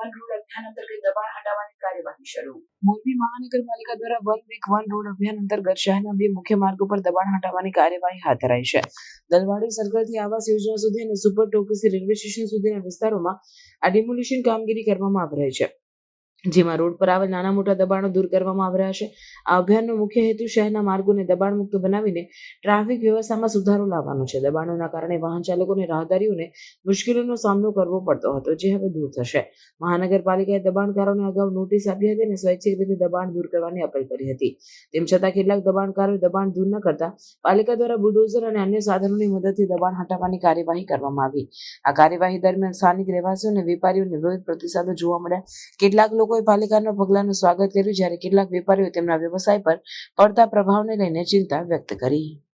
અભિયાન અંતર્ગત દબાણ હટાવવાની કાર્યવાહી શરૂ મોરબી મહાનગરપાલિકા દ્વારા વન વીક વન રોડ અભિયાન અંતર્ગત શહેરના બે મુખ્ય માર્ગો પર દબાણ હટાવવાની કાર્યવાહી હાથ ધરાઈ છે દલવાડી સર્કલથી આવાસ યોજના સુધી અને સુપર ટોકીસથી રેલવે સ્ટેશન સુધીના વિસ્તારોમાં આ ડિમોલિશન કામગીરી કરવામાં આવી રહી છે જેમાં રોડ પર આવેલ નાના મોટા દબાણો દૂર કરવામાં આવી રહ્યા છે. આ અભિયાનનો મુખ્ય હેતુ શહેરના માર્ગોને દબાણ મુક્ત બનાવીને ટ્રાફિક વ્યવસ્થામાં સુધારો લાવવાનો છે. દબાણોના કારણે વાહન ચાલકોને રાહદારીઓને મુશ્કેલીનો સામનો કરવો પડતો હતો, જે હવે દૂર થશે. મહાનગરપાલિકાએ દબાણકારોને અગાઉ નોટિસ આપી હતી અને સ્વૈચ્છિક રીતે દબાણ દૂર કરવાની અપીલ કરી હતી. તેમ છતાં કેટલાક દબાણકારોએ દબાણ દૂર ન કરતા પાલિકા દ્વારા બુલડોઝર અને અન્ય સાધનોની મદદથી દબાણ હટાવવાની કાર્યવાહી કરવામાં આવી. આ કાર્યવાહી દરમિયાન સ્થાનિક રહેવાસીઓ અને વેપારીઓને વિરોધ પ્રતિસાદો જોવા મળ્યા. કેટલાક લોકોએ પાલિકાના પગલાંનું સ્વાગત કર્યું, જ્યારે કેટલાક વેપારીઓ તેમના વ્યવસાય પર પડતા પ્રભાવને લઈને ચિંતા વ્યક્ત કરી.